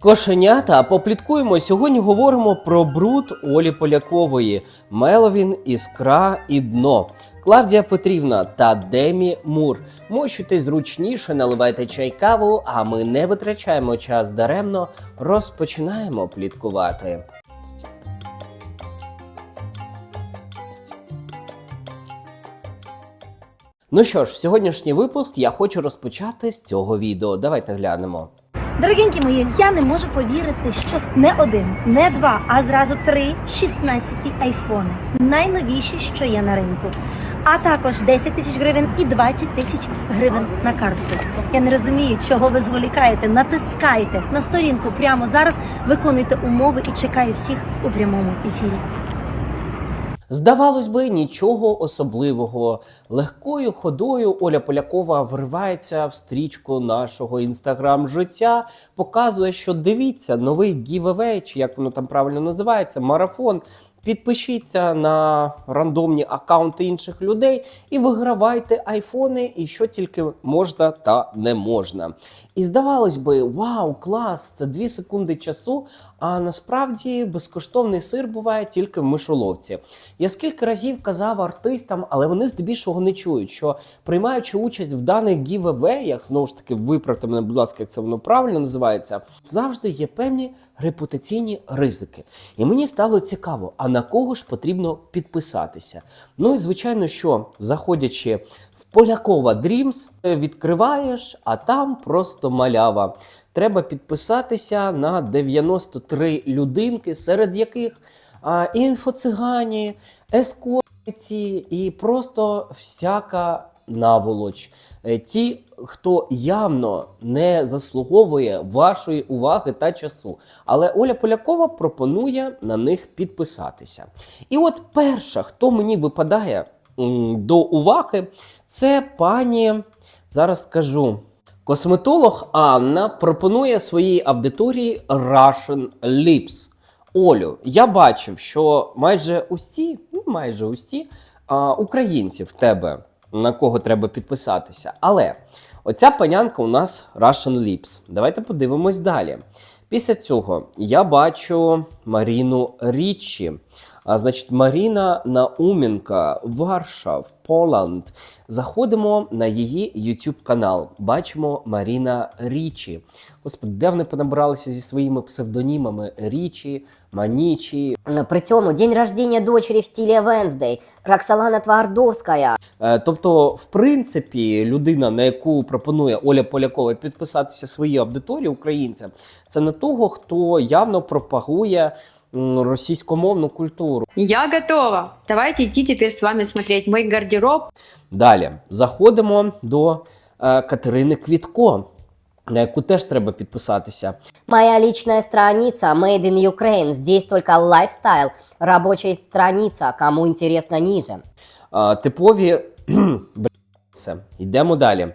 Кошенята, попліткуємо. Сьогодні говоримо про бруд Олі Полякової, Меловін, Іскра і дно. Клавдія Петрівна та Демі Мур. Мощуйтесь зручніше, наливайте чай каву, а ми не витрачаємо час даремно, розпочинаємо пліткувати. Ну що ж, сьогоднішній випуск я хочу розпочати з цього відео. Давайте глянемо. Дорогенькі мої, я не можу повірити, що не один, не два, а зразу три 16 айфони. Найновіші, що є на ринку. А також 10 тисяч гривень і 20 тисяч гривень на картку. Я не розумію, чого ви зволікаєте. Натискайте на сторінку прямо зараз, виконуйте умови і чекаю всіх у прямому ефірі. Здавалось би, нічого особливого. Легкою ходою Оля Полякова вривається в стрічку нашого інстаграм життя, показує, що дивіться новий гівевей, чи як воно там правильно називається, марафон. Підпишіться на рандомні акаунти інших людей і вигравайте айфони, і що тільки можна та не можна. І здавалось би, вау, клас! Це 2 секунди часу. А насправді безкоштовний сир буває тільки в мишоловці. Я скільки разів казав артистам, але вони здебільшого не чують, що приймаючи участь в даних гівевеях, знову ж таки, виправте мене, будь ласка, як це воно правильно називається, завжди є певні репутаційні ризики. І мені стало цікаво, а на кого ж потрібно підписатися? Ну і звичайно, що заходячи в Полякова Dreams, відкриваєш, а там просто малява. Треба підписатися на 93 людинки, серед яких інфоцигані, ескортиці і просто всяка наволоч. Е, Ті, хто явно не заслуговує вашої уваги та часу. Але Оля Полякова пропонує на них підписатися. І от перша, хто мені випадає до уваги, це пані, зараз скажу. Косметолог Анна пропонує своїй аудиторії Russian Lips. Олю, я бачив, що майже усі, ну майже усі а, українці в тебе, на кого треба підписатися. Але оця панянка у нас Russian Lips. Давайте подивимось далі. Після цього я бачу Маріну Річі. А значить, Маріна Науменка, Варшав, Поланд. Заходимо на її YouTube канал. Бачимо Маріна Річі. Господи, де вони понабралися зі своїми псевдонімами Річі, Манічі. При цьому день рождения дочери в стиле Венсдей, Роксолана Твардовская. Е, Тобто, в принципі, людина, на яку пропонує Оля Полякова підписатися своїй аудиторії українцям, це не того, хто явно пропагує м, російськомовну культуру. Я готова. Давайте идти теперь с вами смотреть мой гардероб. Далі заходимо до е, Катерини Квітко, на яку теж треба підписатися. Моя личная страница Made in Ukraine. Здесь только лайфстайл. Рабочая страница. Кому интересно ниже. А, типові бля, це. Йдемо далі.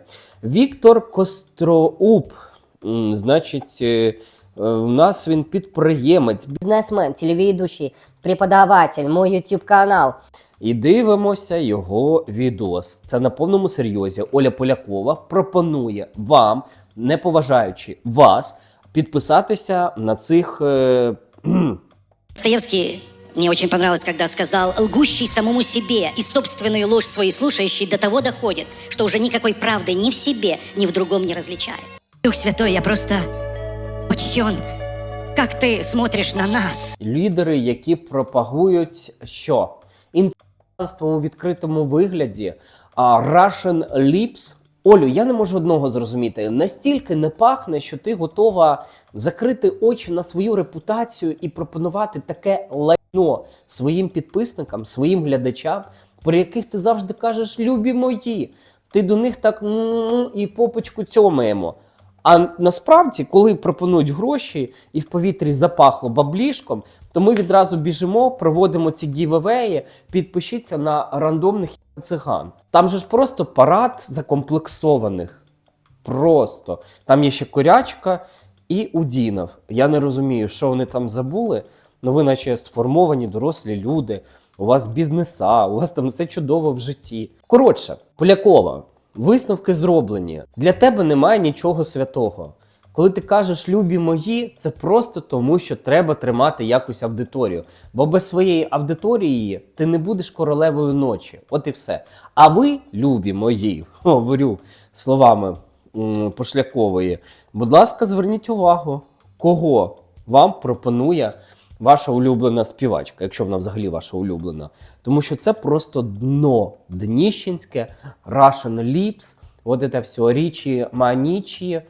Віктор Костроуп. М, Значить, е, е, у нас він підприємець. Бизнесмен, телеведущий, преподаватель. Мой YouTube канал. І дивимося його відос. Це на повному серйозі. Оля Полякова пропонує вам, не поважаючи вас, підписатися на цих. Е, кхм, мне очень понравилось, когда сказал «лгущий самому себе и собственную ложь своей слушающий до того доходит, что уже никакой правды ни в себе, ни в другом не различает». Дух Святой, я просто почтен, как ты смотришь на нас. лідери, які пропагують що? Інфанство у відкритому вигляді, а Russian Lips. Олю, я не можу одного зрозуміти. Настільки не пахне, що ти готова закрити очі на свою репутацію і пропонувати таке лайно своїм підписникам, своїм глядачам, про яких ти завжди кажеш любі мої. Ти до них так і попочку цьомаємо. А насправді, коли пропонують гроші і в повітрі запахло баблішком, то ми відразу біжимо, проводимо ці гівевеї, підпишіться на рандомних циган. Там же ж просто парад закомплексованих. Просто. Там є ще корячка і Удінов. Я не розумію, що вони там забули. Ну ви наче сформовані дорослі люди, у вас бізнеса, у вас там все чудово в житті. Коротше, Полякова, висновки зроблені. Для тебе немає нічого святого. Коли ти кажеш любі мої, це просто тому, що треба тримати якусь аудиторію. Бо без своєї аудиторії ти не будеш королевою ночі. От і все. А ви, любі мої, говорю словами Пошлякової, будь ласка, зверніть увагу, кого вам пропонує ваша улюблена співачка, якщо вона взагалі ваша улюблена. Тому що це просто дно дніщенське, Russian Lips, от це все річі манічі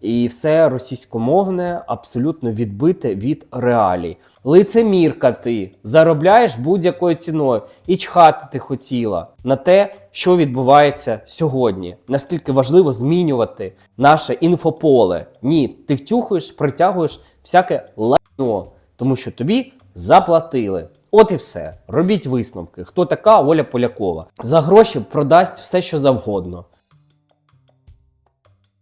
і все російськомовне, абсолютно відбите від реалій. Лицемірка ти заробляєш будь-якою ціною і чхати ти хотіла на те, що відбувається сьогодні. Наскільки важливо змінювати наше інфополе. Ні, ти втюхуєш, притягуєш всяке лайно, тому що тобі заплатили. От і все. Робіть висновки. Хто така Оля Полякова? За гроші продасть все, що завгодно.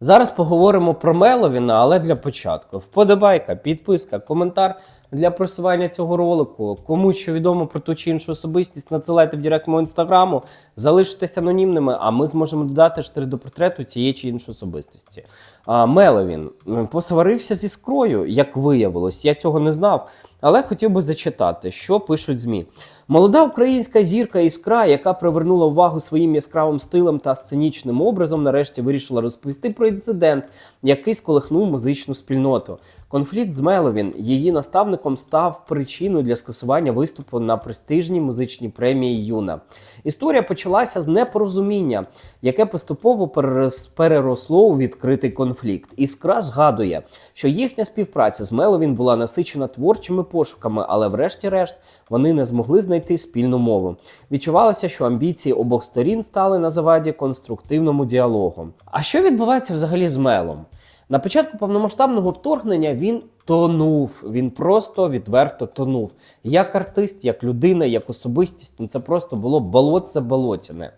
Зараз поговоримо про Меловіна, але для початку. Вподобайка, підписка, коментар для просування цього ролику. Кому що відомо про ту чи іншу особистість, надсилайте в директ мого інстаграму, залишитесь анонімними, а ми зможемо додати штир до портрету цієї чи іншої особистості. А, Меловін посварився зі скрою, як виявилось. Я цього не знав, але хотів би зачитати, що пишуть ЗМІ. Молода українська зірка іскра, яка привернула увагу своїм яскравим стилем та сценічним образом, нарешті вирішила розповісти про інцидент, який сколихнув музичну спільноту. Конфлікт з Меловін, її наставником, став причиною для скасування виступу на престижній музичній премії Юна. Історія почалася з непорозуміння, яке поступово перерос- переросло у відкритий конфлікт. Іскра згадує, що їхня співпраця з Меловін була насичена творчими пошуками, але врешті-решт вони не змогли знайти спільну мову. Відчувалося, що амбіції обох сторін стали на заваді конструктивному діалогу. А що відбувається взагалі з Мелом? На початку повномасштабного вторгнення він тонув. Він просто відверто тонув. Як артист, як людина, як особистість, ну це просто було болотце болотяне.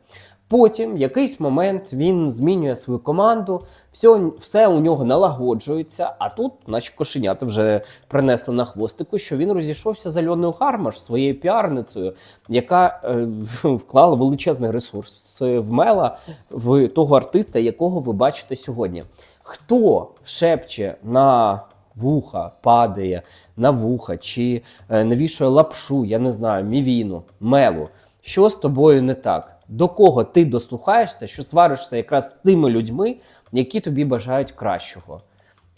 Потім, в якийсь момент, він змінює свою команду, все, все у нього налагоджується. А тут, наче кошенята вже принесли на хвостику, що він розійшовся з Альоною Хармаш, своєю піарницею, яка е, вклала величезний ресурс в Мела, в того артиста, якого ви бачите сьогодні. Хто шепче на вуха, падає на вуха, чи е, навішує лапшу, я не знаю, мівіну, мелу. Що з тобою не так? До кого ти дослухаєшся, що сваришся якраз з тими людьми, які тобі бажають кращого?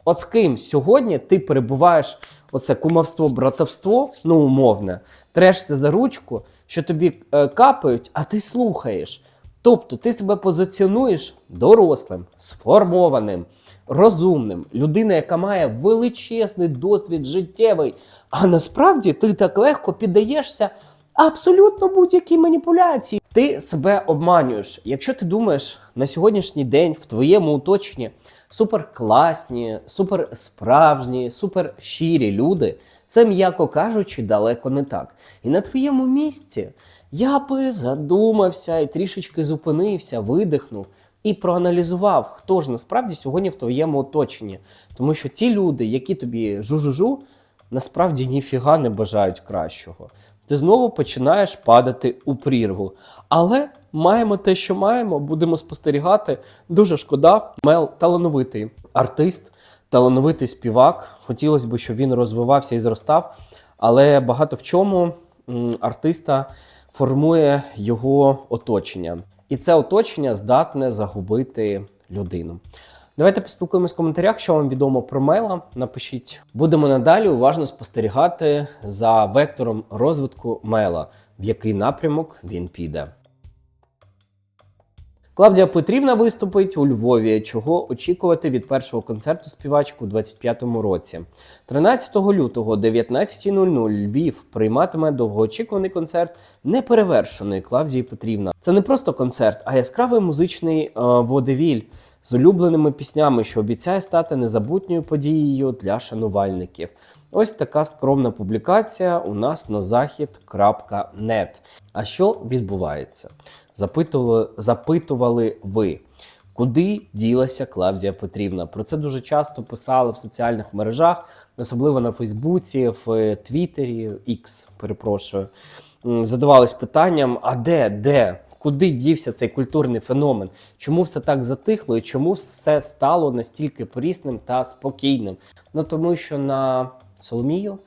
От з ким сьогодні ти перебуваєш оце кумовство, братовство, ну умовне, трешся за ручку, що тобі е, капають, а ти слухаєш. Тобто ти себе позиціонуєш дорослим, сформованим, розумним, людина, яка має величезний досвід життєвий. А насправді ти так легко піддаєшся абсолютно будь-якій маніпуляції. Ти себе обманюєш. Якщо ти думаєш на сьогоднішній день в твоєму оточенні суперкласні, суперсправжні, суперщирі люди, це, м'яко кажучи, далеко не так. І на твоєму місці я би задумався і трішечки зупинився, видихнув і проаналізував, хто ж насправді сьогодні в твоєму оточенні. Тому що ті люди, які тобі жу-жу-жу, насправді ніфіга не бажають кращого. Ти знову починаєш падати у прірву. Але маємо те, що маємо, будемо спостерігати. Дуже шкода, Мел талановитий артист, талановитий співак. Хотілося б, щоб він розвивався і зростав, але багато в чому артиста формує його оточення. І це оточення здатне загубити людину. Давайте поспілкуємось в коментарях, що вам відомо про Мела. Напишіть. Будемо надалі уважно спостерігати за вектором розвитку Мела, в який напрямок він піде. Клавдія Петрівна виступить у Львові. Чого очікувати від першого концерту співачку у 25-му році? 13 лютого о 19.00 Львів прийматиме довгоочікуваний концерт неперевершеної Клавдії Петрівна. Це не просто концерт, а яскравий музичний е, водевіль з улюбленими піснями, що обіцяє стати незабутньою подією для шанувальників. Ось така скромна публікація у нас на захід.нет. А що відбувається? Запитували, запитували ви. Куди ділася Клавдія Петрівна? Про це дуже часто писали в соціальних мережах, особливо на Фейсбуці, в е, Твіттері, X, перепрошую. Задавались питанням: а де, де Куди дівся цей культурний феномен? Чому все так затихло і чому все стало настільки порісним та спокійним? Ну тому що на Соломію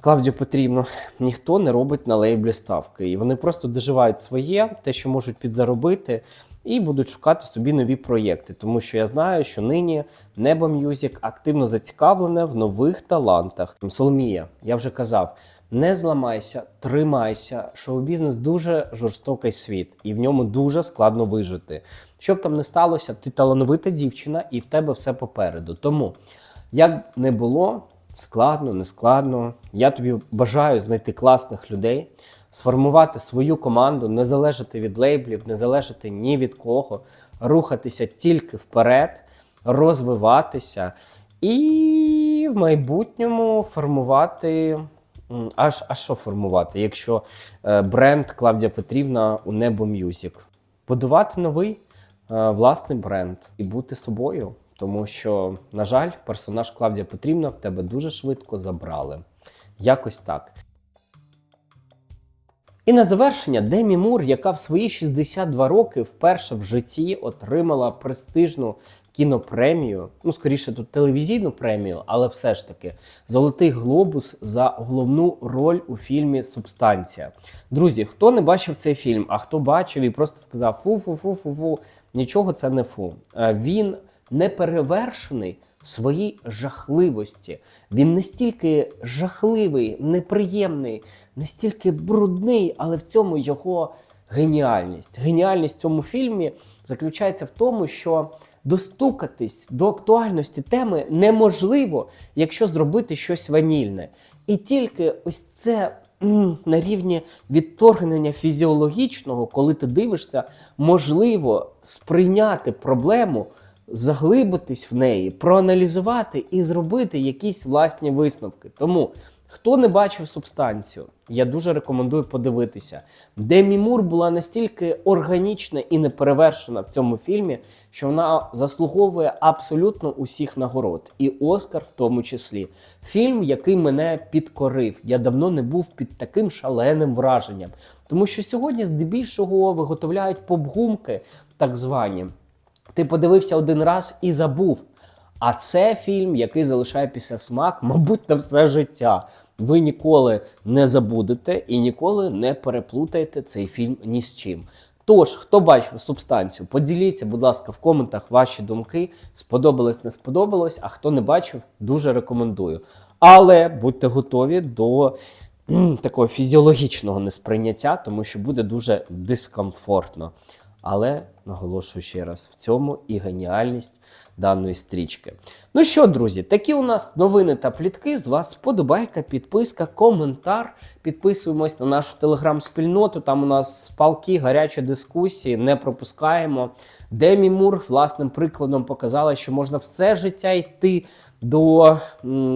Клавдію Петрівну ніхто не робить на лейблі ставки. І вони просто доживають своє, те, що можуть підзаробити, і будуть шукати собі нові проєкти. Тому що я знаю, що нині Небо М'юзік активно зацікавлене в нових талантах. Соломія, я вже казав. Не зламайся, тримайся. Шоу-бізнес дуже жорстокий світ, і в ньому дуже складно вижити. Що б там не сталося, ти талановита дівчина, і в тебе все попереду. Тому, як не було, складно, не складно. Я тобі бажаю знайти класних людей, сформувати свою команду, не залежати від лейблів, не залежати ні від кого, рухатися тільки вперед, розвиватися і в майбутньому формувати. Аж а що формувати, якщо е, бренд Клавдія Петрівна у Небо Мюзік? Будувати новий е, власний бренд і бути собою. Тому що, на жаль, персонаж Клавдія Петрівна в тебе дуже швидко забрали. Якось так. І на завершення Демі Мур, яка в свої 62 роки вперше в житті отримала престижну кінопремію, ну скоріше тут телевізійну премію, але все ж таки Золотий глобус за головну роль у фільмі Субстанція. Друзі, хто не бачив цей фільм, а хто бачив і просто сказав фу-фу-фу-фу-фу, нічого це не фу. Е, Він не перевершений в своїй жахливості. Він настільки жахливий, неприємний, настільки брудний, але в цьому його геніальність. Геніальність в цьому фільмі заключається в тому, що достукатись до актуальності теми неможливо, якщо зробити щось ванільне. І тільки ось це на рівні відторгнення фізіологічного, коли ти дивишся, можливо сприйняти проблему заглибитись в неї, проаналізувати і зробити якісь власні висновки. Тому, хто не бачив субстанцію, я дуже рекомендую подивитися. Демі Мур була настільки органічна і неперевершена в цьому фільмі, що вона заслуговує абсолютно усіх нагород, і Оскар в тому числі. Фільм, який мене підкорив. Я давно не був під таким шаленим враженням. Тому що сьогодні здебільшого виготовляють поп-гумки, так звані. Ти подивився один раз і забув. А це фільм, який залишає після смак, мабуть, на все життя. Ви ніколи не забудете і ніколи не переплутаєте цей фільм ні з чим. Тож, хто бачив субстанцію, поділіться, будь ласка, в коментах ваші думки. Сподобалось, не сподобалось, а хто не бачив, дуже рекомендую. Але будьте готові до такого фізіологічного несприйняття, тому що буде дуже дискомфортно. Але наголошую ще раз, в цьому і геніальність даної стрічки. Ну що, друзі, такі у нас новини та плітки. З вас вподобайка, підписка, коментар. Підписуємось на нашу телеграм-спільноту. Там у нас палки, гарячі дискусії, не пропускаємо. Демі Мур власним прикладом показала, що можна все життя йти до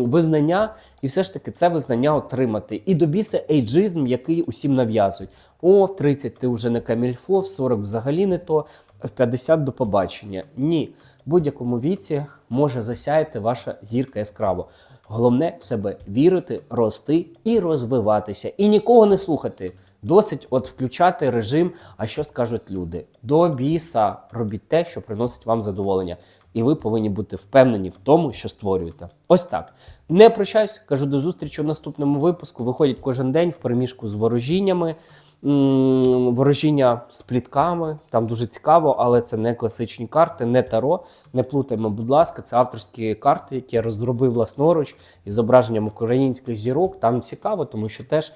визнання, і все ж таки це визнання отримати. І до біса ейджизм, який усім нав'язують. О, в 30 ти вже не камільфо, в 40 взагалі не то, в 50 до побачення. Ні, в будь-якому віці може засяяти ваша зірка яскраво. Головне в себе вірити, рости і розвиватися. І нікого не слухати. Досить от включати режим, а що скажуть люди. До біса робіть те, що приносить вам задоволення. І ви повинні бути впевнені в тому, що створюєте. Ось так. Не прощаюсь, кажу до зустрічі у наступному випуску. Виходять кожен день в переміжку з ворожіннями. Ворожіння з плітками, там дуже цікаво, але це не класичні карти, не таро. Не плутаймо, будь ласка, це авторські карти, які я розробив власноруч із зображенням українських зірок. Там цікаво, тому що теж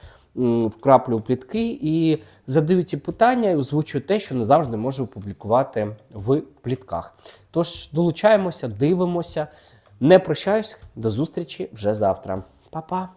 вкраплю плітки і задаю ці питання і озвучую те, що не завжди можу опублікувати в плітках. Тож долучаємося, дивимося. Не прощаюсь, до зустрічі вже завтра. Па-па!